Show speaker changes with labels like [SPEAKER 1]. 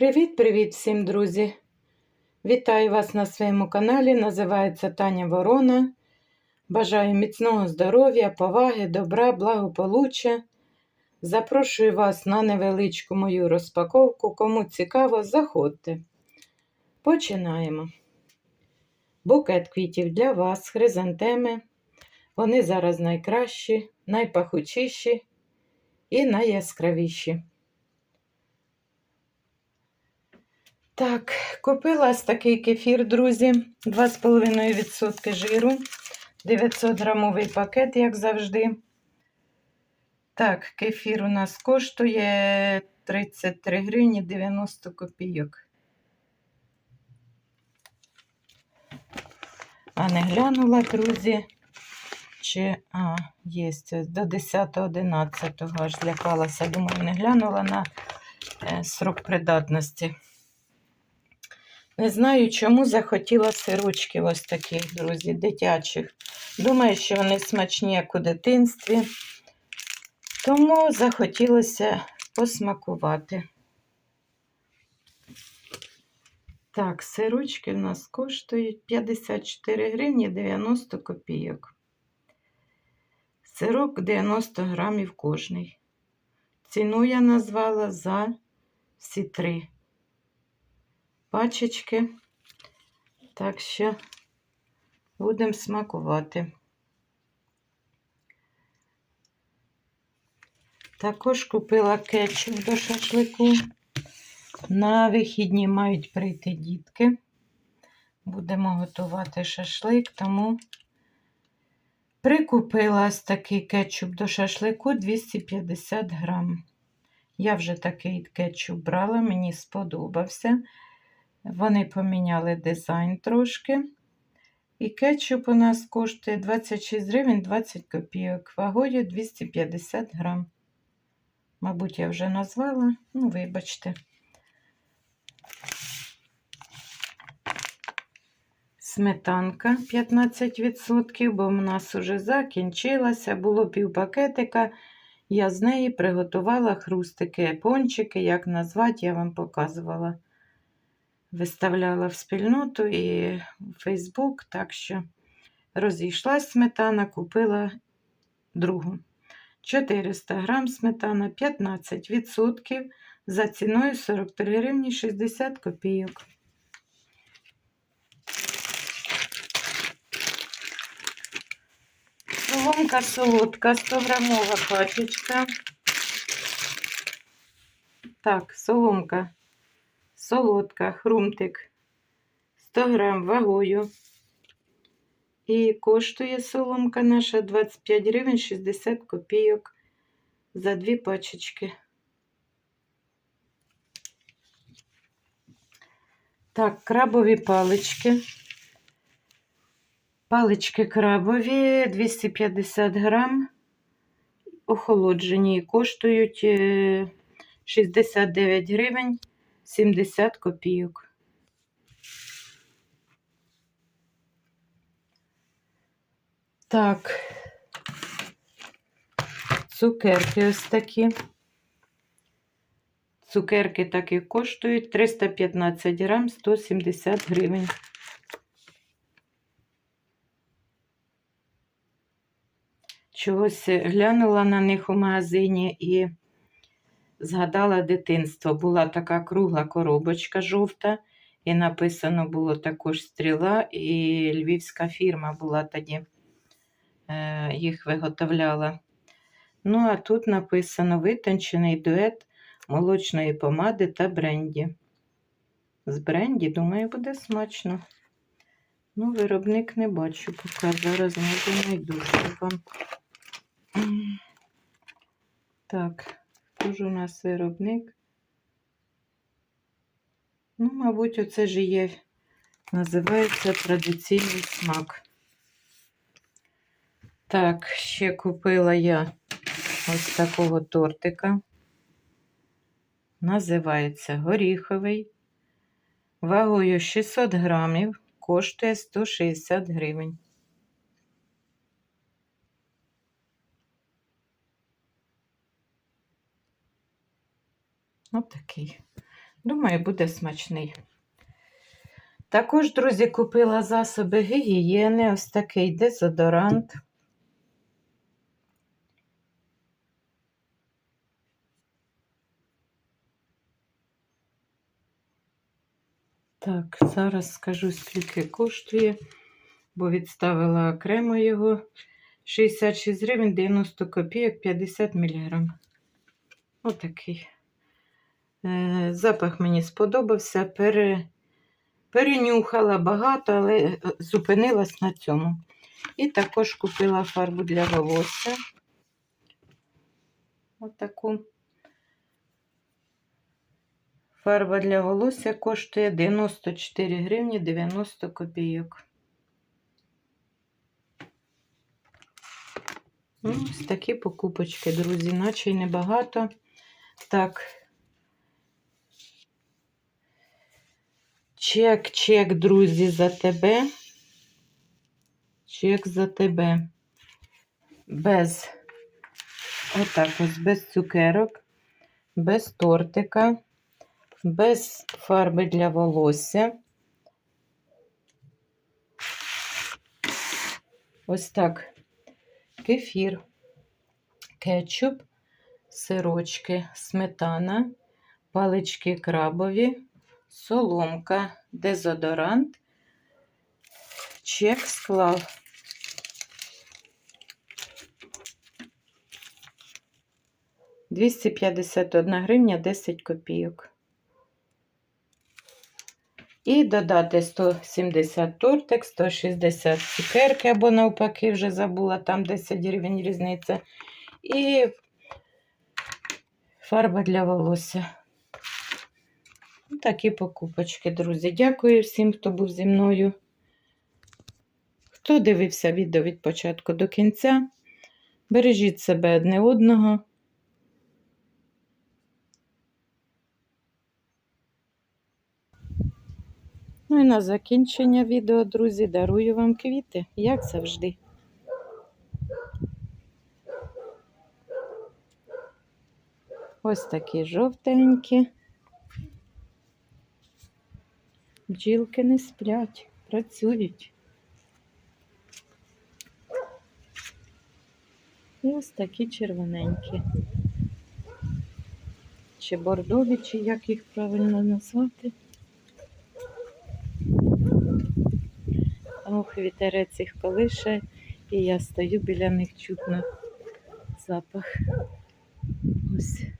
[SPEAKER 1] Привіт-привіт всім, друзі! Вітаю вас на своєму каналі. Називається Таня Ворона. Бажаю міцного здоров'я, поваги, добра, благополуччя. Запрошую вас на невеличку мою розпаковку. Кому цікаво, заходьте. Починаємо. Букет квітів для вас, хризантеми. Вони зараз найкращі, найпахучіші і найяскравіші. Так, купила ось такий кефір, друзі, 2,5% жиру, 900 грамовий пакет, як завжди. Так, кефір у нас коштує 33 гривні 90 копійок. А не глянула, друзі, чи, а, є, до 10-11, аж злякалася, думаю, не глянула на е, срок придатності. Не знаю, чому захотіла сирочки ось таких, друзі, дитячих. Думаю, що вони смачні, як у дитинстві. Тому захотілося посмакувати. Так, сирочки в нас коштують 54 гривні 90 копійок. Сирок 90 грамів кожний. Ціну я назвала за всі три пачечки. Так що будемо смакувати. Також купила кетчуп до шашлику. На вихідні мають прийти дітки. Будемо готувати шашлик, тому прикупила такий кетчуп до шашлику 250 грам. Я вже такий кетчуп брала, мені сподобався. Вони поміняли дизайн трошки. І кетчуп у нас коштує 26 гривень 20 копійок, вагою 250 грам. Мабуть, я вже назвала, ну, вибачте. Сметанка 15%, бо в нас вже закінчилася, було півпакетика. Я з неї приготувала хрустики, пончики, як назвати, я вам показувала виставляла в спільноту і в Фейсбук, так що розійшлась сметана, купила другу. 400 грам сметана 15% за ціною 43 гривні 60 копійок. Соломка солодка, 100 грамова пачечка. Так, соломка солодка, хрумтик 100 грам вагою. І коштує соломка наша 25 гривень 60 копійок за дві пачечки. Так, крабові палички. Палички крабові 250 грам, охолоджені коштують 69 е, гривень 70 копійок. Так, цукерки ось такі. Цукерки такі коштують 315 грам 170 гривень. Чогось глянула на них у магазині і згадала дитинство. Була така кругла коробочка жовта, і написано було також стріла, і львівська фірма була тоді, е, їх виготовляла. Ну, а тут написано витончений дует молочної помади та бренді. З бренді, думаю, буде смачно. Ну, виробник не бачу, поки зараз не знайду, вам. Так. Хто у нас виробник? Ну, мабуть, оце ж є, називається традиційний смак. Так, ще купила я ось такого тортика. Називається горіховий. Вагою 600 грамів, коштує 160 гривень. Отакий. Думаю, буде смачний. Також, друзі, купила засоби гігієни, ось такий дезодорант. Так, зараз скажу, скільки коштує, бо відставила окремо його 66 гривень 90 копійок 50 мг. Отакий. Е, запах мені сподобався. Пере, перенюхала багато, але е, зупинилась на цьому. І також купила фарбу для волосся. Отаку. Фарба для волосся коштує 94 гривні 90 копійок. Ну, Ось такі покупочки, друзі, наче й небагато. Так. Чек, чек, друзі, за тебе. Чек за тебе. Без, отак ось, без цукерок, без тортика, без фарби для волосся. Ось так. Кефір, кетчуп, сирочки, сметана, палички крабові, соломка, дезодорант, чек склав. Двісті п'ятдесят одна гривня 10 копійок. І додати 170 тортик, 160 цукерки, або навпаки, вже забула, там 10 гривень різниця. І фарба для волосся. Такі покупочки, друзі. Дякую всім, хто був зі мною. Хто дивився відео від початку до кінця. Бережіть себе одне одного. Ну і на закінчення відео, друзі, дарую вам квіти, як завжди. Ось такі жовтенькі. Бджілки не сплять, працюють. І ось такі червоненькі. Чи бордові, чи як їх правильно назвати. Ох, вітерець їх колише, і я стою біля них чутно запах. Ось.